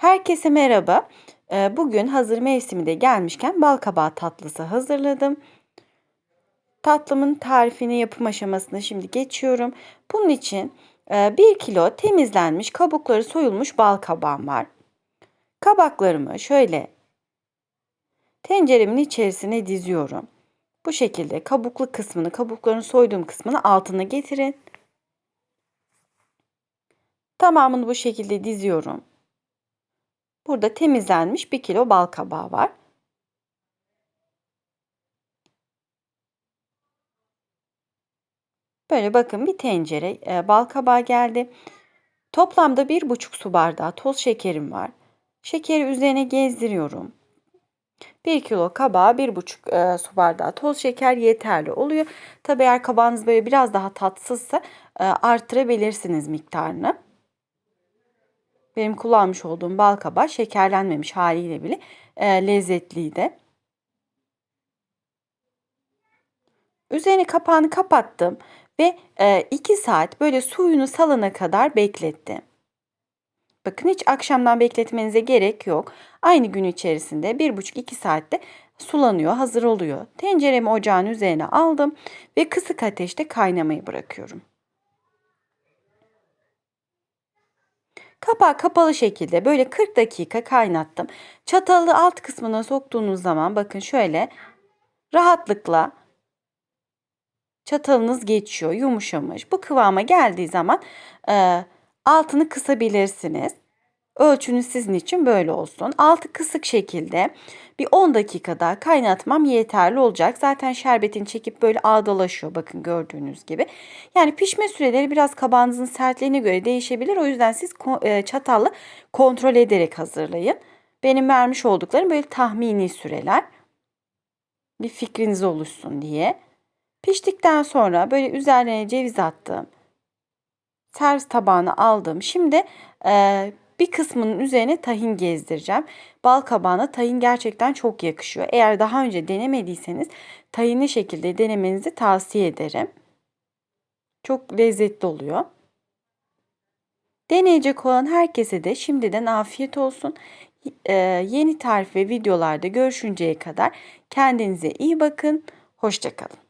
Herkese merhaba. Ee, Bugün hazır mevsimi de gelmişken bal kabağı tatlısı hazırladım. Tatlımın tarifini yapım aşamasına şimdi geçiyorum. Bunun için 1 kilo temizlenmiş kabukları soyulmuş bal kabağım var. Kabaklarımı şöyle tenceremin içerisine diziyorum. Bu şekilde kabuklu kısmını, kabuklarını soyduğum kısmını altına getirin. Tamamını bu şekilde diziyorum. Burada temizlenmiş 1 kilo bal kabağı var. Böyle bakın bir tencere e, bal kabağı geldi. Toplamda 1,5 su bardağı toz şekerim var. Şekeri üzerine gezdiriyorum. 1 kilo kabağa 1,5 e, su bardağı toz şeker yeterli oluyor. Tabi eğer kabağınız böyle biraz daha tatsızsa e, arttırabilirsiniz miktarını. Benim kullanmış olduğum bal kabağı şekerlenmemiş haliyle bile e, lezzetliydi. Üzerine kapağını kapattım ve 2 e, saat böyle suyunu salana kadar beklettim. Bakın hiç akşamdan bekletmenize gerek yok. Aynı gün içerisinde 1,5-2 saatte sulanıyor, hazır oluyor. Tenceremi ocağın üzerine aldım ve kısık ateşte kaynamayı bırakıyorum. Kapağı kapalı şekilde böyle 40 dakika kaynattım. Çatalı alt kısmına soktuğunuz zaman bakın şöyle rahatlıkla çatalınız geçiyor, yumuşamış. Bu kıvama geldiği zaman e, altını kısabilirsiniz. Ölçünüz sizin için böyle olsun. Altı kısık şekilde bir 10 dakika daha kaynatmam yeterli olacak. Zaten şerbetin çekip böyle ağdalaşıyor bakın gördüğünüz gibi. Yani pişme süreleri biraz kabağınızın sertliğine göre değişebilir. O yüzden siz e, çatalla kontrol ederek hazırlayın. Benim vermiş olduklarım böyle tahmini süreler. Bir fikriniz oluşsun diye. Piştikten sonra böyle üzerine ceviz attım. Servis tabağına aldım. Şimdi e, bir kısmının üzerine tahin gezdireceğim. Bal kabağına tahin gerçekten çok yakışıyor. Eğer daha önce denemediyseniz tahinli şekilde denemenizi tavsiye ederim. Çok lezzetli oluyor. Deneyecek olan herkese de şimdiden afiyet olsun. Ee, yeni tarif ve videolarda görüşünceye kadar kendinize iyi bakın. Hoşçakalın.